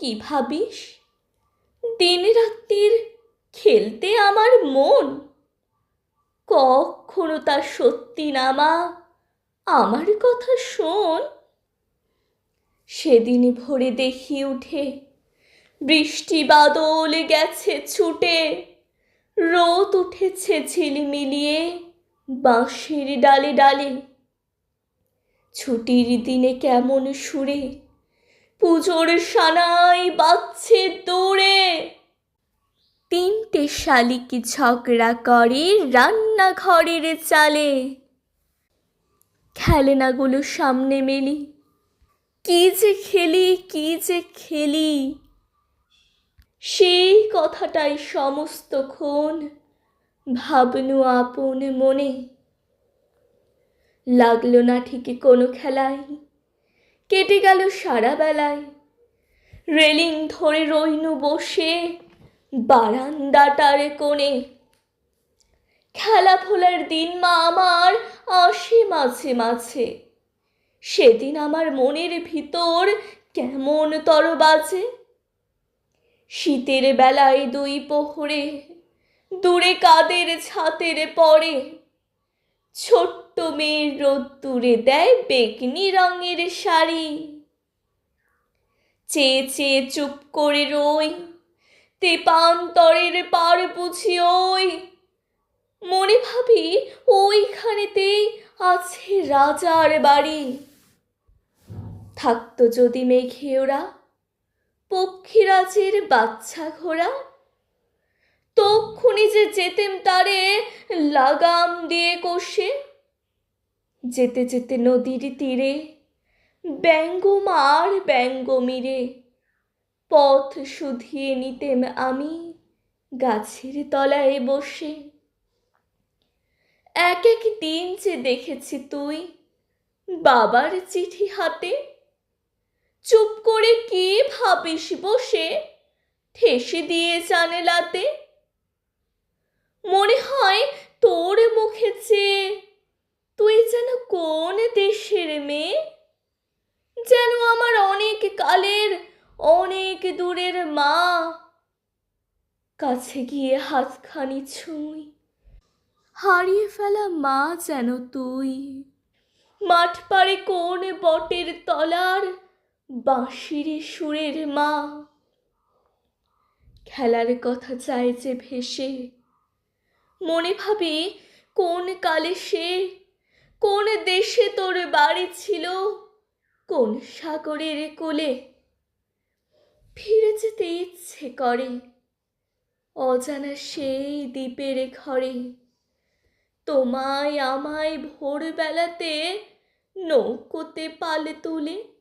কি ভাবিস? দিন রাত্রির খেলতে আমার মন। কখনো তা সত্যি না মা, আমার কথা শোন। সেদিন ভোরে দেখি উঠে, বৃষ্টি বাদল গেছে ছুটে। রোদ উঠেছে ঝিলমিলিয়ে বাঁশের ডালে ডালে। ছুটির দিনে কেমন সুরে পুজোর সানাই বাজছে দূরে। তিনটে শালিক ঝগড়া করে রান্নাঘরের চালে। খেলেনাগুলো সামনে মেলি। কি যে খেলি, কি যে খেলি। সেই কথাটাই সমস্তক্ষণ ভাবনু আপন মনে। লাগল না ঠিকই কোনো খেলায় কেটে গেল সারা বেলায়। রেলিং ধরে রইনু বসে বারান্দাটার কোণে। খেলা ফোলার দিন মা আমার আসে মাঝে মাঝে। সেদিন আমার মনের ভিতর কেমন তর বাজে শীতের বেলায় দুই পোহরে দূরে কাদের ছাতের পরে। ছোট্ট মেয়ের রোদ্দুরে দেয় বেগনি রঙের শাড়ি। চেয়ে চেয়ে চুপ করে রই তেপান্তরের পার বুঝি ওই। মনে ভাবি ওইখানেতেই আছে রাজার বাড়ি। থাকতো যদি মেঘে ওরা, পক্ষীরাজের বাচ্চা ঘোড়া। তক্ষুনি যে যেতেম তারে, লাগাম দিয়ে কষে যেতে যেতে নদীর তীরে, ব্যঙ্গম আর ব্যঙ্গমিরে, পথ শুধিয়ে নিতেম আমি গাছের তলায় বসে। এক এক দিন যে দেখেছি তুই বাবার চিঠি হাতে, চুপ করে কি ভাবিস বসে, ঠেসে দিয়ে জানেলাতে মনে হয় তোর মুখে চেয়ে তুই যেন কোন দেশের মেয়ে যেন আমার অনেক কালের অনেক দূরের মা। কাছে গিয়ে হাতখানি ছুঁই, হারিয়ে ফেলা মা যেন তুই। মাঠ পাড়ে কোন বটের তলার, বাঁশির সুরের মা। খেলার কথা চায় যে ভেসে, মনে ভাবি কোন কালে সে, কোন দেশে তোর বাড়ি ছিল। কোন সাগরের কোলে? ফিরে যেতে ইচ্ছে করে। অজানা সেই দ্বীপের ঘরে। তোমায় আমায় ভোরবেলাতে নৌকোতে পালে তুলে